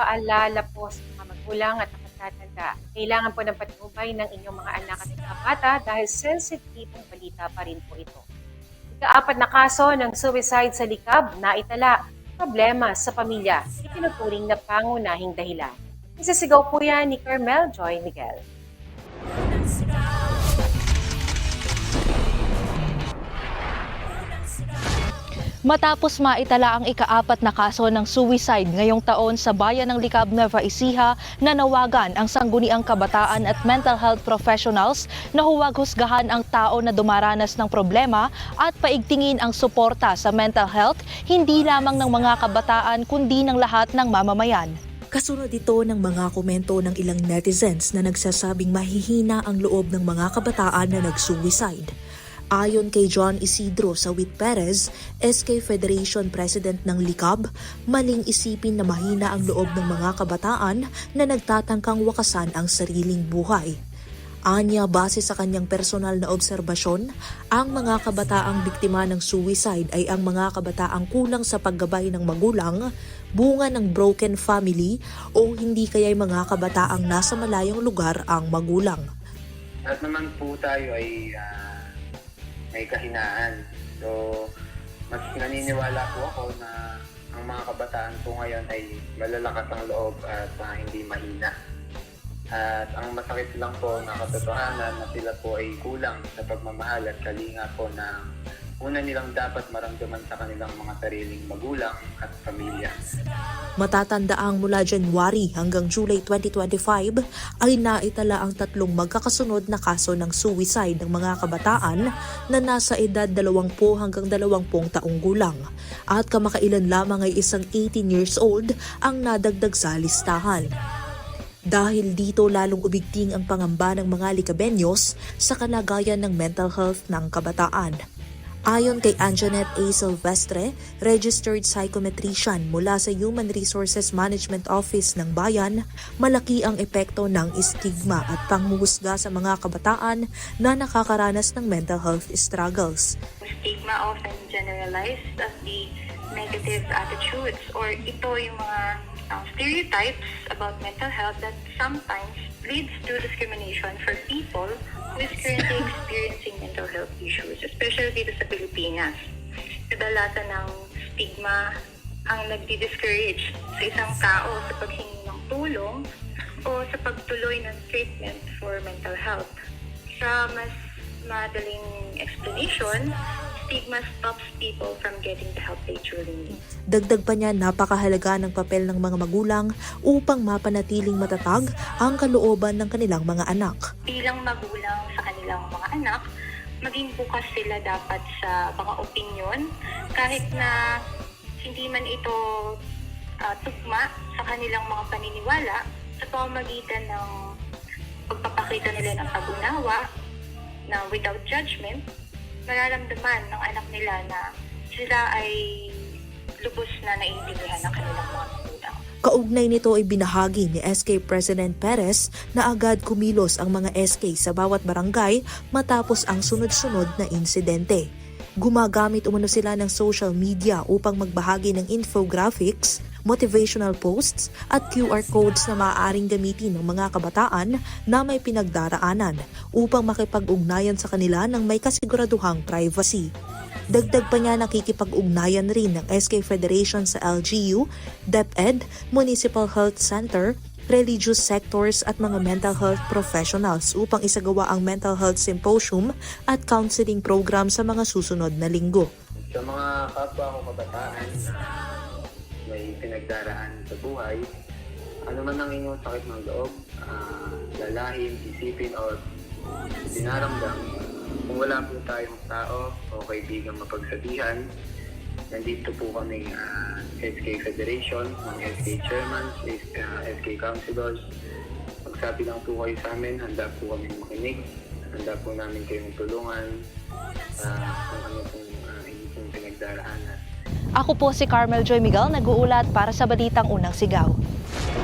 paalala po sa mga magulang at nakatatanda. Kailangan po ng patnubay ng inyong mga anak at mga bata dahil sensitibong balita pa rin po ito. Ikaapat na kaso ng suicide sa likab na itala problema sa pamilya, itinuturing na pangunahing dahilan. Isasigaw po yan ni Carmel Joy Miguel. Matapos maitala ang ikaapat na kaso ng suicide ngayong taon sa bayan ng Likab, Nueva Ecija, nanawagan ang sangguniang kabataan at mental health professionals na huwag husgahan ang tao na dumaranas ng problema at paigtingin ang suporta sa mental health hindi lamang ng mga kabataan kundi ng lahat ng mamamayan. Kasunod ito ng mga komento ng ilang netizens na nagsasabing mahihina ang loob ng mga kabataan na nag-suicide. Ayon kay John Isidro Sawit Perez, SK Federation President ng Likab, maling isipin na mahina ang loob ng mga kabataan na nagtatangkang wakasan ang sariling buhay. Anya, base sa kanyang personal na obserbasyon, ang mga kabataang biktima ng suicide ay ang mga kabataang kulang sa paggabay ng magulang, bunga ng broken family o hindi kaya'y mga kabataang nasa malayong lugar ang magulang. At naman po tayo ay ah, may kahinaan. So, mas naniniwala po ako na ang mga kabataan po ngayon ay malalakas ang loob at ah, hindi mahina. At ang masakit lang po na katotohanan na sila po ay kulang sa pagmamahal at kalinga po na una nilang dapat maramdaman sa kanilang mga sariling magulang at pamilya. Matatandaang mula January hanggang July 2025 ay naitala ang tatlong magkakasunod na kaso ng suicide ng mga kabataan na nasa edad 20 hanggang 20 taong gulang at kamakailan lamang ay isang 18 years old ang nadagdag sa listahan. Dahil dito lalong ubigting ang pangamba ng mga likabenyos sa kalagayan ng mental health ng kabataan. Ayon kay Anjanette A. Silvestre, registered psychometrician mula sa Human Resources Management Office ng Bayan, malaki ang epekto ng stigma at panghuhusga sa mga kabataan na nakakaranas ng mental health struggles. stigma often generalized as the negative attitudes or ito yung mga um, stereotypes about mental health that sometimes leads to discrimination for people who is currently experiencing mental health issues, especially dito sa Pilipinas. Kadalasan ng stigma ang nagdi-discourage sa isang tao sa paghingi ng tulong o sa pagtuloy ng treatment for mental health. Sa mas madaling explanation, stigma stops people from getting the help they truly need. Dagdag pa niya napakahalaga ng papel ng mga magulang upang mapanatiling matatag ang kalooban ng kanilang mga anak. Bilang magulang sa kanilang mga anak, maging bukas sila dapat sa mga opinion kahit na hindi man ito ah, tugma sa kanilang mga paniniwala sa pamamagitan ng pagpapakita nila ng pag-unawa na without judgment, mararamdaman ng anak nila na sila ay lubos na naiintindihan ng kanilang mga magulang. Kaugnay nito ay binahagi ni SK President Perez na agad kumilos ang mga SK sa bawat barangay matapos ang sunod-sunod na insidente. Gumagamit umano sila ng social media upang magbahagi ng infographics, motivational posts at QR codes na maaaring gamitin ng mga kabataan na may pinagdaraanan upang makipag-ugnayan sa kanila ng may kasiguraduhang privacy. Dagdag pa niya nakikipag-ugnayan rin ng SK Federation sa LGU, DepEd, Municipal Health Center, religious sectors at mga mental health professionals upang isagawa ang mental health symposium at counseling program sa mga susunod na linggo. Sa mga kapwa ko kabataan may pinagdaraan sa buhay, ano man ang inyong sakit ng loob, ah, lalahin, isipin, o dinaramdam, kung wala po tayong tao o kaibigan mapagsabihan, nandito po kami ah, SK Federation, mga SK Chairman, ah, SK Councilors. Magsabi lang po kayo sa amin, handa po kami makinig, handa po namin kayong tulungan sa kung ano pong uh, pinagdaraanan. Ako po si Carmel Joy Miguel, nag-uulat para sa Balitang Unang Sigaw.